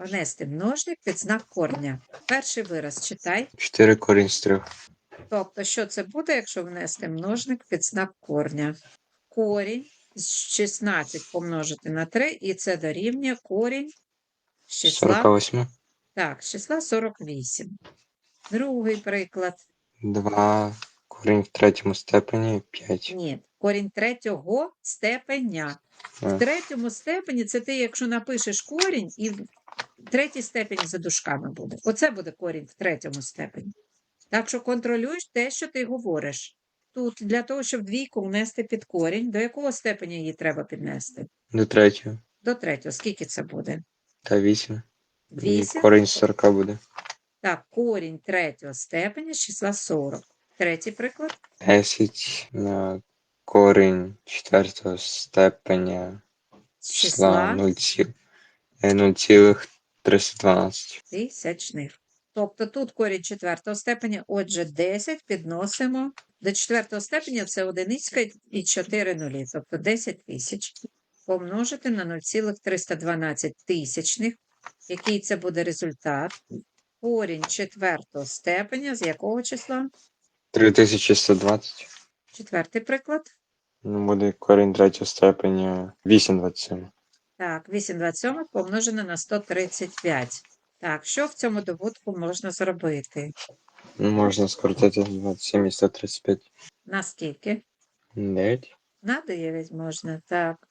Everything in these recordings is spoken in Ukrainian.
Внести множник під знак корня. Перший вираз читай. 4 корінь з 3. Тобто, що це буде, якщо внести множник під знак корня? Корінь з 16 помножити на 3, і це дорівнює корінь з числа, 48. так, з числа 48. Другий приклад. 2 корінь в третьому степені 5. Ні, корінь третього степеня. В третьому степені це ти, якщо напишеш корінь, і в третій степені за дужками буде. Оце буде корінь в третьому степені. Так що контролюєш те, що ти говориш. Тут для того, щоб двійку внести під корінь, до якого степені її треба піднести? До третього. До третього. Скільки це буде? Та вісім. Вісім. Корінь 40 буде. Так, корінь третього степеня з числа 40. Третій приклад. 10 на корінь четвертого степеня числа 0,3. 312. тисячних. Тобто тут корінь четвертого степеня, отже, 10 підносимо до четвертого степеня це одиничка і 4 нулі, тобто 10 тисяч. Помножити на 0,312 тисячних, який це буде результат. Корінь четвертого степеня з якого числа? 3120. Четвертий приклад. Ну, буде корінь третього степеня 827. Так, 8,27 помножено на 135. Так, що в цьому добутку можна зробити? Можна скоротити 27 і 135. Наскільки? 9. На 9 можна, так.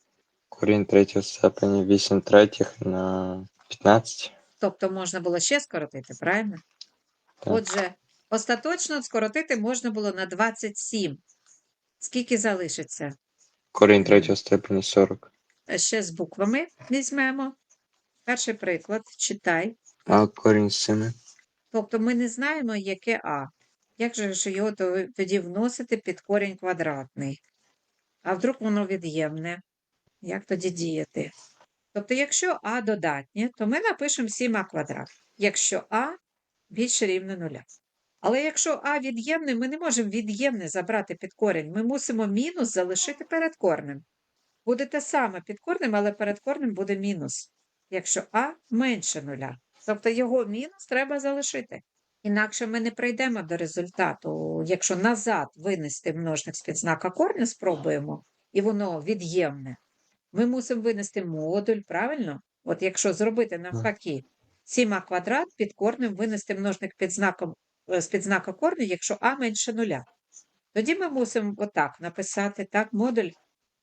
Корінь третього степені 8 третіх на 15. Тобто можна було ще скоротити, правильно? Так. Отже, остаточно скоротити можна було на 27. Скільки залишиться? Корінь третього степені 40. Ще з буквами візьмемо. Перший приклад, читай. А корінь з 7. Тобто ми не знаємо, яке А. Як же ж його тоді вносити під корінь квадратний? А вдруг воно від'ємне? Як тоді діяти? Тобто, якщо А додатнє, то ми напишемо 7а квадрат. Якщо А більше рівне нуля. Але якщо А від'ємне, ми не можемо від'ємне забрати під корінь. Ми мусимо мінус залишити перед корнем. Буде те саме під корнем, але перед корнем буде мінус. Якщо А менше нуля. Тобто його мінус треба залишити. Інакше ми не прийдемо до результату. Якщо назад винести множник з підзнака корня, спробуємо, і воно від'ємне, ми мусимо винести модуль, правильно? От якщо зробити навпаки, 7а квадрат під корнем винести множник під знаком, е, з підзнака корня, якщо а менше нуля. Тоді ми мусимо отак написати так, модуль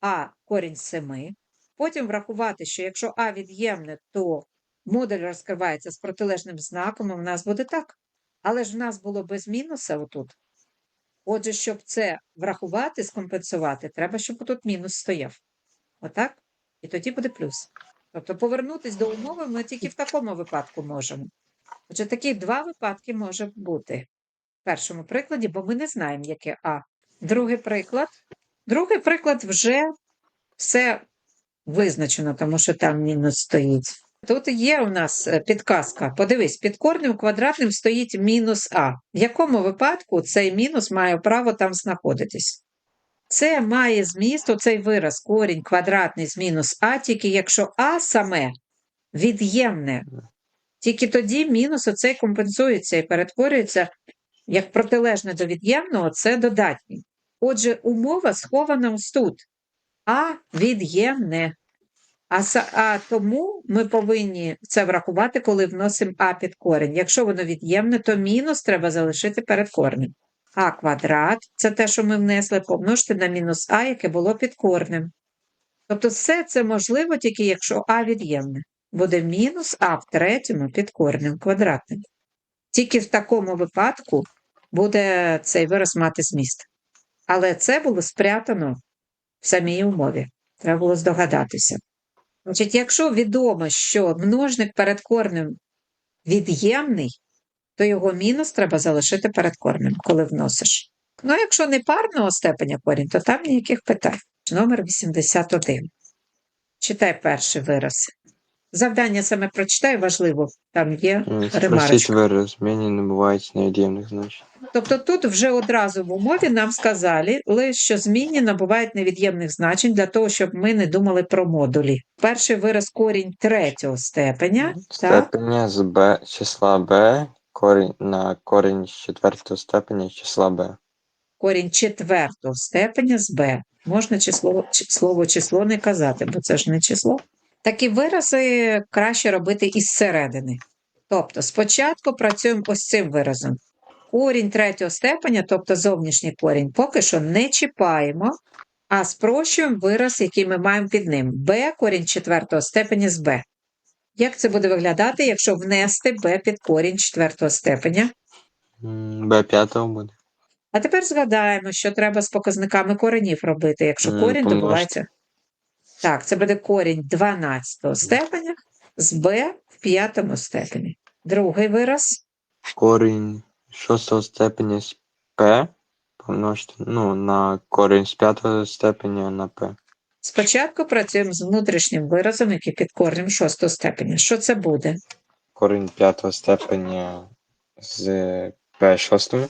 а корінь з 7, потім врахувати, що якщо а від'ємне, то модуль розкривається з протилежним знаком, і в нас буде так. Але ж в нас було без мінуса отут. Отже, щоб це врахувати, скомпенсувати, треба, щоб тут мінус стояв. Отак? І тоді буде плюс. Тобто повернутися до умови ми тільки в такому випадку можемо. Отже, такі два випадки може бути. В першому прикладі, бо ми не знаємо, яке А. Другий приклад. Другий приклад вже все визначено, тому що там мінус стоїть. Тут є у нас е, підказка. Подивись, під корнем квадратним стоїть мінус А. В якому випадку цей мінус має право там знаходитись? Це має зміст, оцей вираз, корінь квадратний з мінус А, тільки якщо А саме від'ємне. Тільки тоді мінус оцей компенсується і перетворюється як протилежне до від'ємного, це додатній. Отже, умова схована ось тут. А від'ємне. А, а тому ми повинні це врахувати, коли вносимо А під корінь. Якщо воно від'ємне, то мінус треба залишити перед корнем. А квадрат це те, що ми внесли, помножити на мінус А, яке було під корнем. Тобто все це можливо тільки якщо А від'ємне. Буде мінус А в третьому під корнем квадратним. Тільки в такому випадку буде цей вираз мати зміст. Але це було спрятано в самій умові. Треба було здогадатися. Значить, якщо відомо, що множник перед корнем від'ємний, то його мінус треба залишити перед корнем, коли вносиш. Ну, а якщо не парного степеня корінь, то там ніяких питань. Номер 81. Читай перший вираз. Завдання саме прочитай, важливо, там є Спросить ремарочка. вираз, зміни не бувають невід'ємних значень. Тобто тут вже одразу в умові нам сказали, що змінні набувають невід'ємних значень для того, щоб ми не думали про модулі. Перший вираз корінь третього степеня, так? З b числа b корінь на корінь з четвертого степеня числа b. корінь четвертого степеня з b. Можна число, чи- слово число не казати, бо це ж не число. Такі вирази краще робити із середини. Тобто спочатку працюємо ось цим виразом. Корінь третього степеня, тобто зовнішній корінь, поки що не чіпаємо, а спрощуємо вираз, який ми маємо під ним. b корінь четвертого степеня з b. Як це буде виглядати, якщо внести b під корінь четвертого степеня? B п'ятого буде. А тепер згадаємо, що треба з показниками коренів робити, якщо корінь помножити. добувається. Так, це буде корінь 12 степеня з b в п'ятому степені. Другий вираз. Корінь шостого степеня з p помножити ну, на корінь з п'ятого степеня на p. Спочатку працюємо з внутрішнім виразом, який під коренем шостого степеня. Що це буде? Корінь п'ятого степеня з p шостого.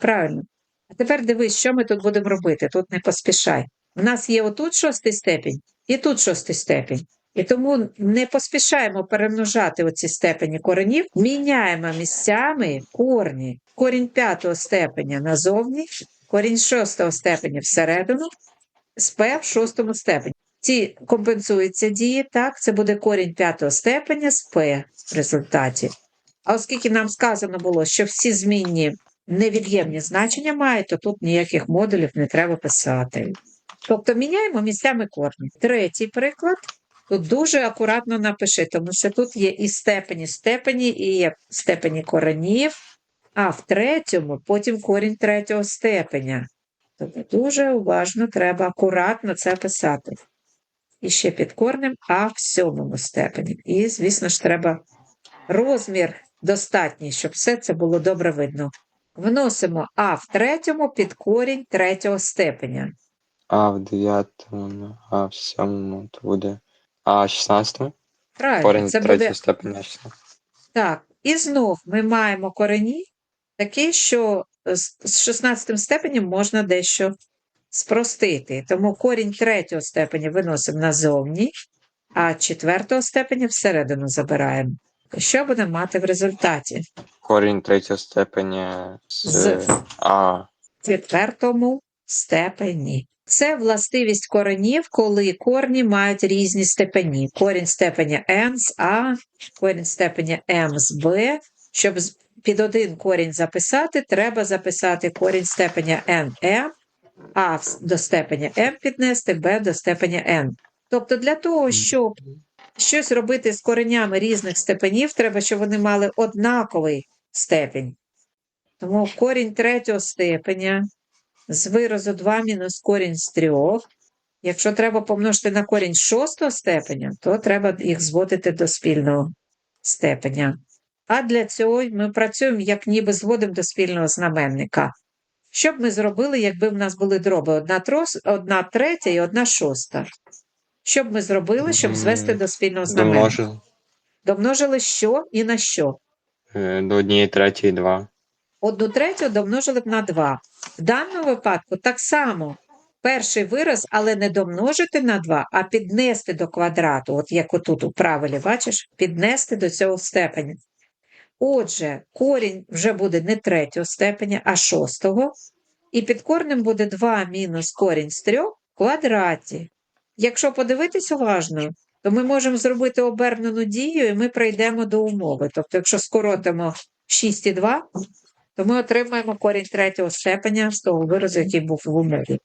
Правильно. А тепер дивись, що ми тут будемо робити. Тут не поспішай. У нас є отут шостий степінь і тут шостий степінь. І тому не поспішаємо перемножати оці степені коренів, міняємо місцями корні. Корінь п'ятого степеня назовні, корінь шостого степеня всередину, П в шостому степені. Ці компенсуються дії, так, це буде корінь п'ятого степеня з П в результаті. А оскільки нам сказано було, що всі змінні невід'ємні значення мають, то тут ніяких модулів не треба писати. Тобто міняємо місцями корні. Третій приклад. Тут дуже акуратно напиши, тому що тут є і степені степені, і степені коренів, а в третьому потім корінь третього степеня. Тобто дуже уважно треба акуратно це писати. І ще під корнем А в сьомому степені. І, звісно ж, треба розмір достатній, щоб все це було добре видно. Вносимо А в третьому під корінь третього степеня. А в дев'ятому, а в сьомому то буде А в шістнадцятому. Правильно, Корінь це буде степеня числа. так. І знов ми маємо корені такі, що з з 16 степенем можна дещо спростити. Тому корінь третього степеня виносимо назовні, а четвертого степеня всередину забираємо. Що будемо мати в результаті? Корінь третього степеня з, З. А. В четвертому степені. Це властивість коренів, коли корні мають різні степені. Корінь степеня m з А, корінь степеня m з Б. Щоб під один корінь записати, треба записати корінь степеня nm, А до степеня m піднести, Б до степеня n. Тобто для того, щоб щось робити з коренями різних степенів, треба, щоб вони мали однаковий степень. Тому корінь третього степеня з виразу 2 мінус корінь з 3. Якщо треба помножити на корінь шостого степеня, то треба їх зводити до спільного степеня. А для цього ми працюємо, як ніби зводимо до спільного знаменника. Що б ми зробили, якби в нас були дроби одна, трос, одна третя і одна шоста? Що б ми зробили, щоб звести до спільного знаменника? Домножили Домножили що і на що? е, до однієї третьої два. Одну третю домножили б на 2. В даному випадку так само перший вираз, але не домножити на 2, а піднести до квадрату, от як отут у правилі, бачиш, піднести до цього степеня. Отже, корінь вже буде не третього степеня, а шостого, і під корнем буде 2 мінус корінь з 3 в квадраті. Якщо подивитись уважно, то ми можемо зробити обернену дію, і ми прийдемо до умови. Тобто, якщо скоротимо 6,2, то ми отримаємо корінь третього степеня з того виразу, який був в умові.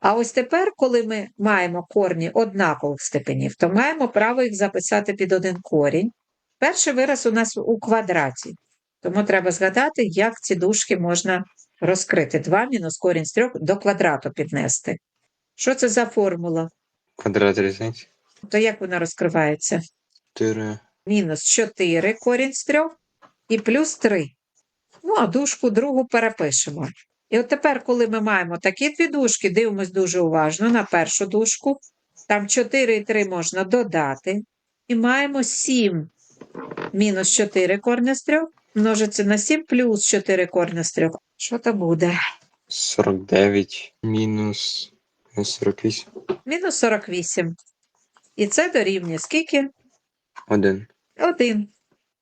А ось тепер, коли ми маємо корні однакових степенів, то маємо право їх записати під один корінь. Перший вираз у нас у квадраті. Тому треба згадати, як ці дужки можна розкрити. 2 мінус корінь з 3 до квадрату піднести. Що це за формула? Квадрат різниці. То як вона розкривається? 4. мінус 4 корінь з 3 і плюс 3. Ну, а дужку другу перепишемо. І от тепер, коли ми маємо такі дві дужки, дивимось дуже уважно на першу дужку. Там 4 і 3 можна додати. І маємо 7 мінус 4 корня з 3 множиться на 7 плюс 4 корня з 3. Що то буде? 49 мінус е, 48. Мінус 48. І це дорівнює скільки? 1. 1.